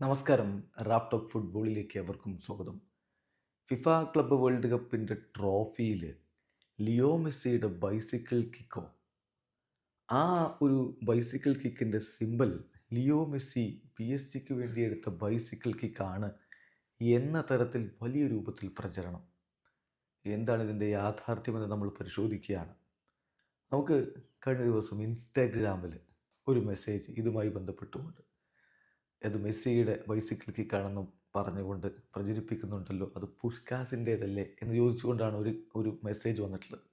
നമസ്കാരം. Raf talk ഫുട്ബോളിലേക്ക് എവർക്കും സ്വാഗതം. ഫിഫ ക്ലബ്ബ് വേൾഡ് കപ്പിന്റെ ട്രോഫിയിൽ ലിയോ മെസ്സിയുടെ ബൈസിക്കിൾ കിക്കോ. ആ ഒരു bicycle കിക്കിന്റെ simple Leo Messi P S സിക്ക് വേണ്ടി എടുത്ത ബൈസിക്കിൾ കിക്കാണ് എന്ന തരത്തിൽ വലിയ രൂപത്തിൽ പ്രചരണം. എന്താണ് ഇതിന്റെ യാഥാർത്ഥ്യമെന്ന് നമ്മൾ പരിശോധിക്കുകയാണ്. നമുക്ക് കഴിഞ്ഞ ദിവസം ഇൻസ്റ്റാഗ്രാമിൽ ഒരു മെസ്സേജ് ഇതുമായി ബന്ധപ്പെട്ടുകൊണ്ട് അത് മെസ്സിയുടെ ബൈസിക്കിൾ കിക്കാണെന്ന് പറഞ്ഞുകൊണ്ട് പ്രചരിപ്പിക്കുന്നുണ്ടല്ലോ. അത് പുഷ്കാസിന്റേതല്ലേ എന്ന് ചോദിച്ചുകൊണ്ടാണ് ഒരു ഒരു മെസ്സേജ് വന്നിട്ടുള്ളത്.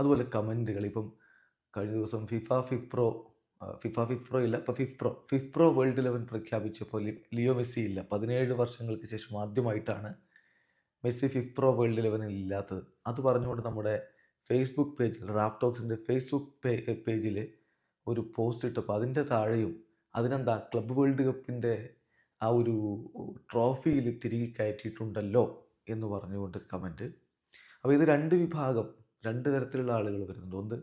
അതുപോലെ കമന്റുകൾ. ഇപ്പം കഴിഞ്ഞ ദിവസം FIFA FIFPro FIFA pro ഇല്ല ഇപ്പോൾ FIFPro FIFPro world eleven പ്രഖ്യാപിച്ചപ്പോൾ ലിയോ മെസ്സി ഇല്ല. പതിനേഴ് വർഷങ്ങൾക്ക് ശേഷം ആദ്യമായിട്ടാണ് മെസ്സി ഫിഫ് പ്രോ വേൾഡ് ലെവനിൽ ഇല്ലാത്തത്. അത് പറഞ്ഞുകൊണ്ട് നമ്മുടെ ഫേസ്ബുക്ക് പേജിൽ റാഫ് ടോക്സിന്റെ ഫേസ്ബുക്ക് പേജിൽ ഒരു പോസ്റ്റ് ഇട്ടപ്പോൾ അതിന്റെ താഴെയും അതിനെന്താ ക്ലബ് വേൾഡ് കപ്പിന്റെ ആ ഒരു ട്രോഫിയിൽ തിരികെ കയറ്റിയിട്ടുണ്ടല്ലോ എന്ന് പറഞ്ഞുകൊണ്ട് കമന്റ് അപ്പോൾ ഇത് രണ്ട് വിഭാഗം രണ്ട് തരത്തിലുള്ള ആളുകൾ വരുന്നുണ്ട്. ഒന്ന്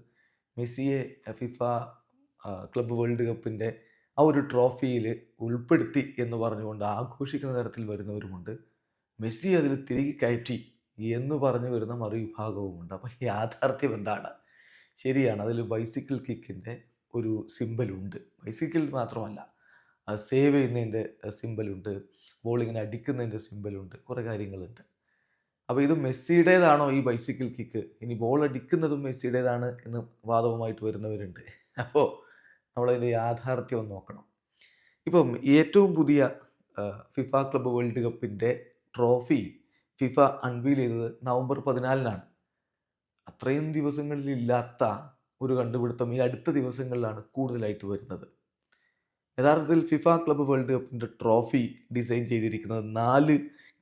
മെസ്സിയെ ഫിഫ ക്ലബ് ക്ലബ്ബ് വേൾഡ് കപ്പിന്റെ ആ ഒരു ട്രോഫിയിൽ ഉൾപ്പെടുത്തി എന്ന് പറഞ്ഞുകൊണ്ട് ആഘോഷിക്കുന്ന തരത്തിൽ വരുന്നവരുമുണ്ട്. മെസ്സി അതിൽ തിരികെ കയറ്റി എന്ന് പറഞ്ഞു വരുന്ന മറുവിഭാഗവുമുണ്ട്. അപ്പോൾ യാഥാർത്ഥ്യം എന്താണ്? ശരിയാണ് അതിൽ ബൈസിക്കിൾ കിക്കിന്റെ ഒരു സിമ്പലുണ്ട്. ബൈസിക്കിൾ മാത്രമല്ല സേവ് ചെയ്യുന്നതിന്റെ സിമ്പലുണ്ട്. ബോൾ അടിക്കുന്നതിന്റെ സിമ്പലുണ്ട്. കുറേ കാര്യങ്ങളുണ്ട്. അപ്പോൾ ഇത് മെസ്സിയുടേതാണോ ഈ ബൈസിക്കിൾ കിക്ക്? ഇനി ബോൾ അടിക്കുന്നതും മെസ്സിയുടേതാണ് എന്ന് വാദവുമായിട്ട് വരുന്നവരുണ്ട്. അപ്പോൾ നമ്മളതിന്റെ യാഥാർത്ഥ്യം നോക്കണം. ഇപ്പം ഏറ്റവും പുതിയ ഫിഫ ക്ലബ്ബ് വേൾഡ് കപ്പിന്റെ ട്രോഫി ഫിഫ അൺവീൽ ചെയ്തത് നവംബർ പതിനാലിനാണ്. അത്രയും ദിവസങ്ങളിലില്ലാത്ത ഒരു കണ്ടുപിടുത്തം ഈ അടുത്ത ദിവസങ്ങളിലാണ് കൂടുതലായിട്ട് വരുന്നത്. യഥാർത്ഥത്തിൽ ഫിഫ ക്ലബ്ബ് വേൾഡ് കപ്പിന്റെ ട്രോഫി ഡിസൈൻ ചെയ്തിരിക്കുന്നത് നാല്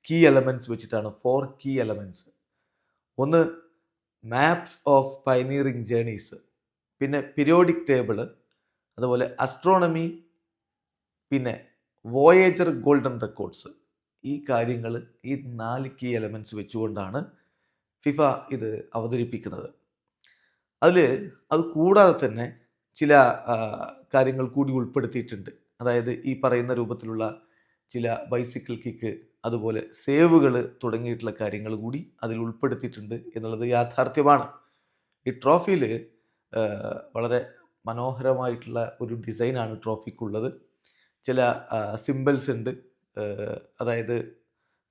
കീ എലമെന്റ്സ് വെച്ചിട്ടാണ് ഫോർ കീ എലമെന്റ്സ് ഒന്ന് മാപ്സ് ഓഫ് പൈനീറിങ് ജേണീസ് പിന്നെ പിരിയോഡിക് ടേബിൾ അതുപോലെ അസ്ട്രോണമി പിന്നെ വോയേജർ ഗോൾഡൻ റെക്കോർഡ്സ് ഈ കാര്യങ്ങൾ ഈ നാല് കീ എലമെന്റ്സ് വെച്ചുകൊണ്ടാണ് ഫിഫ ഇത് അവതരിപ്പിക്കുന്നത്. അതിൽ അത് കൂടാതെ തന്നെ ചില കാര്യങ്ങൾ കൂടി ഉൾപ്പെടുത്തിയിട്ടുണ്ട്. അതായത് ഈ പറയുന്ന രൂപത്തിലുള്ള ചില ബൈസിക്കിൾ കിക്ക് അതുപോലെ സേവുകൾ തുടങ്ങിയിട്ടുള്ള കാര്യങ്ങൾ കൂടി അതിൽ ഉൾപ്പെടുത്തിയിട്ടുണ്ട് എന്നുള്ളത് യാഥാർത്ഥ്യമാണ്. ഈ ട്രോഫിയിൽ വളരെ മനോഹരമായിട്ടുള്ള ഒരു ഡിസൈനാണ് ട്രോഫിക്കുള്ളത് ചില സിമ്പിൾസ് ഉണ്ട്. അതായത്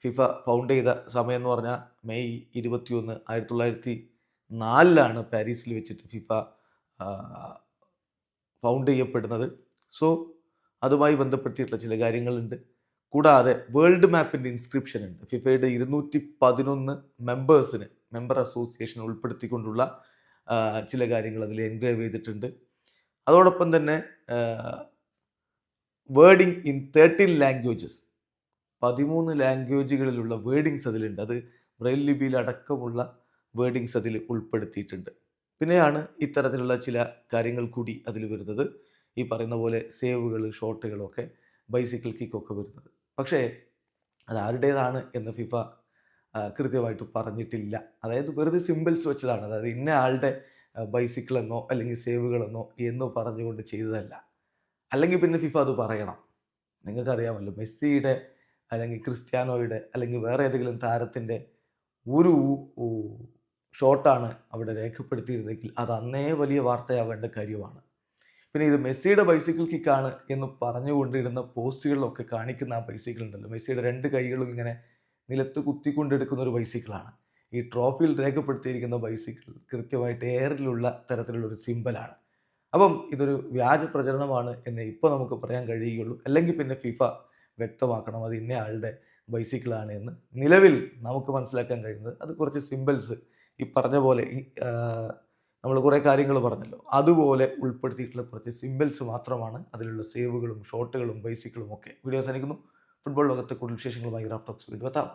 ഫിഫ ഫൗണ്ട് ചെയ്ത സമയം എന്ന് പറഞ്ഞാൽ മെയ് ഇരുപത്തിയൊന്ന് ആയിരത്തി തൊള്ളായിരത്തി നാലിലാണ് പാരീസിൽ വെച്ചിട്ട് ഫിഫ ഫൗണ്ട് ചെയ്യപ്പെടുന്നത്. സോ അതുമായി ബന്ധപ്പെടുത്തിയിട്ടുള്ള ചില കാര്യങ്ങളുണ്ട്. കൂടാതെ വേൾഡ് മാപ്പിന്റെ ഇൻസ്ക്രിപ്ഷൻ ഉണ്ട്. ഫിഫയുടെ ഇരുന്നൂറ്റി പതിനൊന്ന് മെമ്പേഴ്സിന് മെമ്പർ അസോസിയേഷൻ ഉൾപ്പെടുത്തിക്കൊണ്ടുള്ള ചില കാര്യങ്ങൾ അതിൽ എൻഗ്രേവ് ചെയ്തിട്ടുണ്ട്. അതോടൊപ്പം തന്നെ വേർഡിങ് ഇൻ തേർട്ടീൻ ലാംഗ്വേജസ് പതിമൂന്ന് ലാംഗ്വേജുകളിലുള്ള വേർഡിങ്സ് അതിലുണ്ട്. അത് ബ്രെയിൽ ലിപിയിൽ അടക്കമുള്ള വേർഡിങ്സ് അതിൽ ഉൾപ്പെടുത്തിയിട്ടുണ്ട്. പിന്നെയാണ് ഇത്തരത്തിലുള്ള ചില കാര്യങ്ങൾ കൂടി അതിൽ വരുന്നത്. ഈ പറയുന്ന പോലെ സേവുകൾ ഷോട്ടുകളൊക്കെ ബൈസിക്കിൾ കിക്കൊക്കെ വരുന്നത്. പക്ഷേ അത് ആരുടേതാണ് എന്ന് ഫിഫ കൃത്യമായിട്ട് പറഞ്ഞിട്ടില്ല. അതായത് വെറുതെ സിമ്പിൾസ് വെച്ചതാണ്. അതായത് ഇന്ന ആളുടെ ബൈസിക്കിൾ എന്നോ അല്ലെങ്കിൽ സേവുകളെന്നോ എന്ന് പറഞ്ഞുകൊണ്ട് ചെയ്തതല്ല. അല്ലെങ്കിൽ പിന്നെ ഫിഫ അത് പറയണം. നിങ്ങൾക്കറിയാമല്ലോ മെസ്സിയുടെ അല്ലെങ്കിൽ ക്രിസ്ത്യാനോയുടെ അല്ലെങ്കിൽ വേറെ ഏതെങ്കിലും താരത്തിന്റെ ഒരു ഷോട്ടാണ് അവിടെ രേഖപ്പെടുത്തിയിരുന്നെങ്കിൽ അത് അന്നേ വലിയ വാർത്തയാവേണ്ട കാര്യമാണ്. പിന്നെ ഇത് മെസ്സിയുടെ ബൈസിക്കിൾ കിക്കാണ് എന്ന് പറഞ്ഞുകൊണ്ടിരുന്ന പോസ്റ്റുകളിലൊക്കെ കാണിക്കുന്ന ആ ബൈസിക്കിൾ ഉണ്ടല്ലോ. മെസ്സിയുടെ രണ്ട് കൈകളും ഇങ്ങനെ നിലത്ത് കുത്തിക്കൊണ്ടെടുക്കുന്ന ഒരു ബൈസിക്കിളാണ് ഈ ട്രോഫിയിൽ രേഖപ്പെടുത്തിയിരിക്കുന്ന ബൈസിക്കിൾ കൃത്യമായിട്ട് എയറിലുള്ള തരത്തിലുള്ള ഒരു സിമ്പലാണ് അപ്പം ഇതൊരു വ്യാജ പ്രചരണമാണ് എന്ന് ഇപ്പോൾ നമുക്ക് പറയാൻ കഴിയുകയുള്ളൂ. അല്ലെങ്കിൽ പിന്നെ ഫിഫ വ്യക്തമാക്കണം അത് ഇന്ന ആളുടെ ബൈസിക്കിളാണ് എന്ന് നിലവിൽ നമുക്ക് മനസ്സിലാക്കാൻ കഴിയുന്നത്. അത് കുറച്ച് സിമ്പിൾസ് ഈ പറഞ്ഞ പോലെ നമ്മൾ കുറേ കാര്യങ്ങൾ പറഞ്ഞല്ലോ. അതുപോലെ ഉൾപ്പെടുത്തിയിട്ടുള്ള കുറച്ച് സിമ്പിൾസ് മാത്രമാണ് അതിലുള്ള സേവുകളും ഷോട്ടുകളും ബൈസിക്കിളും ഒക്കെ. വീഡിയോ സാധിക്കുന്നു ഫുട്ബോൾ ലോകത്തെ കൂടുതൽ വിശേഷങ്ങളുമായി ഗ്രാഫ് ടോക്സ് എത്താം.